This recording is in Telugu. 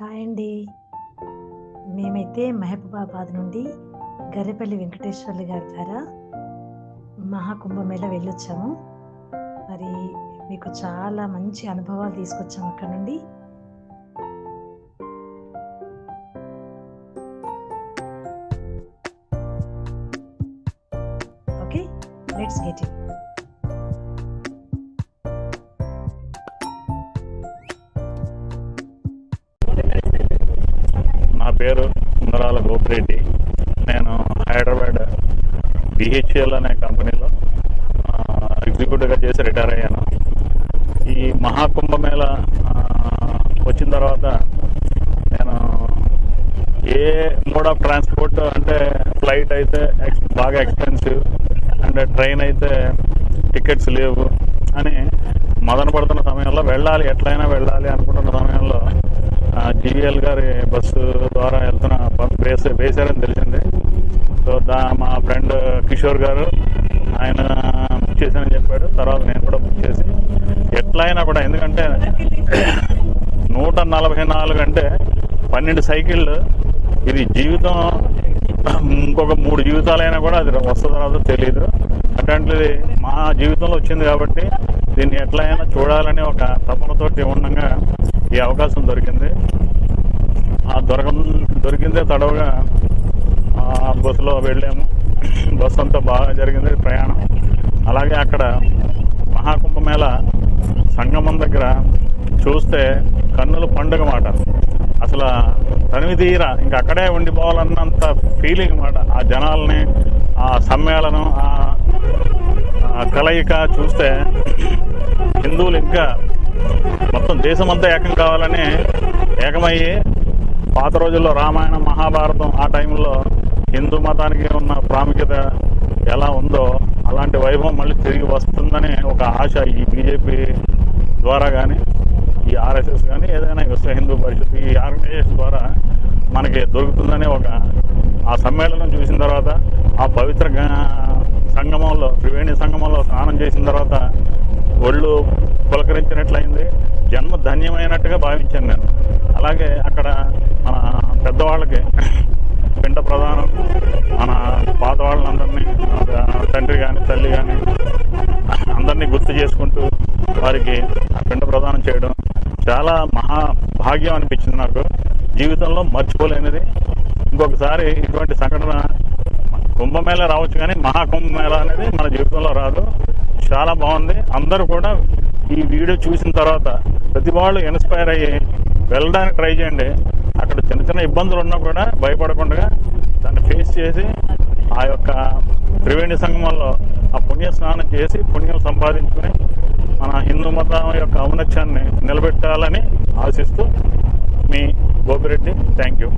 హాయ్ అండి. మేమైతే మహబూబాబాద్ నుండి గర్రెపల్లి వెంకటేశ్వర్లు గారి ద్వారా మహాకుంభమేళ వెళ్ళొచ్చాము. మరి మీకు చాలా మంచి అనుభవాలు తీసుకొచ్చాము అక్కడ నుండి. ఓకే లెట్స్ గెట్ ఇట్ పేరు సుందరాల గోపిరెడ్డి. నేను హైదరాబాద్ బిహెచ్ఎల్ అనే కంపెనీలో ఎగ్జిక్యూటివ్గా చేసి రిటైర్ అయ్యాను. ఈ మహాకుంభమేళ వచ్చిన తర్వాత నేను ఏ మోడ్ ఆఫ్ ట్రాన్స్పోర్ట్ అంటే ఫ్లైట్ అయితే ఎక్స్ బాగా ఎక్స్పెన్సివ్ అంటే ట్రైన్ అయితే టికెట్స్ లేవు అని మదన పడుతున్న సమయంలో వెళ్ళాలి ఎట్లయినా వెళ్ళాలి అనుకుంటున్న సమయంలో టీవీఎల్ గారి బస్సు ద్వారా వెళ్తున్న వేసే వేశారని తెలిసింది. సో దా మా ఫ్రెండ్ కిషోర్ గారు ఆయన బుక్ చేశానని చెప్పాడు. తర్వాత నేను కూడా బుక్ చేసి ఎట్లయినా కూడా ఎందుకంటే నూట నలభై నాలుగు అంటే పన్నెండు సైకిళ్ళు. ఇది జీవితం ఇంకొక మూడు జీవితాలైనా కూడా అది వస్తుందో రాదో తెలియదు అట్లాంటిది మా జీవితంలో వచ్చింది కాబట్టి దీన్ని ఎట్లయినా చూడాలని ఒక తపనతోటి ఉండగా ఈ అవకాశం దొరికింది. దొరక దొరికిందే తడవగా ఆ బస్సులో వెళ్ళాము. బస్సు అంతా బాగా జరిగింది ప్రయాణం. అలాగే అక్కడ మహాకుంభమేళ సంగమం దగ్గర చూస్తే కన్నుల పండుగ మాట. అసలు తనివి తీర ఇంక అక్కడే ఉండిపోవాలన్నంత ఫీలింగ్ మాట. ఆ జనాల్ని ఆ సమ్మేళనం ఆ ఆ కలయిక చూస్తే హిందువులు ఇంకా మొత్తం దేశమంతా ఏకం కావాలని ఏకమయ్యి పాత రోజుల్లో రామాయణం మహాభారతం ఆ టైంలో హిందూ మతానికి ఉన్న ప్రాముఖ్యత ఎలా ఉందో అలాంటి వైభవం మళ్ళీ తిరిగి వస్తుందని ఒక ఆశ ఈ బీజేపీ ద్వారా కానీ ఈ ఆర్ఎస్ఎస్ కానీ ఏదైనా విశ్వ హిందూ పరిషత్ ఈ ఆర్గనైజేషన్ ద్వారా మనకి దొరుకుతుందని ఒక ఆ సమ్మేళనం చూసిన తర్వాత ఆ పవిత్ర సంగమంలో త్రివేణి సంగమంలో స్నానం చేసిన తర్వాత ఒళ్ళు పులకరించినట్లయింది జన్మ ధన్యమైనట్టుగా భావించాను నేను. అలాగే అక్కడ మన పెద్దవాళ్ళకి పిండ ప్రధానం. మన పాత వాళ్ళందరినీ తండ్రి కానీ తల్లి కానీ అందరినీ గుర్తు చేసుకుంటూ వారికి ఆ పిండ ప్రదానం చేయడం చాలా మహా భాగ్యం అనిపించింది నాకు. జీవితంలో మర్చిపోలేనిది. ఇంకొకసారి ఇటువంటి సంఘటన కుంభమేళ రావచ్చు కానీ మహాకుంభమేళ అనేది మన జీవితంలో రాదు. చాలా బాగుంది. అందరూ కూడా ఈ వీడియో చూసిన తర్వాత ప్రతి వాళ్ళు ఇన్స్పైర్ అయ్యి వెళ్ళడానికి ట్రై చేయండి. అక్కడ చిన్న చిన్న ఇబ్బందులు ఉన్నా కూడా భయపడకుండా దాన్ని ఫేస్ చేసి ఆ యొక్క త్రివేణి సంగమంలో ఆ పుణ్య స్నానం చేసి పుణ్యం సంపాదించుకుని మన హిందూ మతం యొక్క ఔన్నత్యాన్ని నిలబెట్టాలని ఆశిస్తూ మీ గోపిరెడ్డి థ్యాంక్ యూ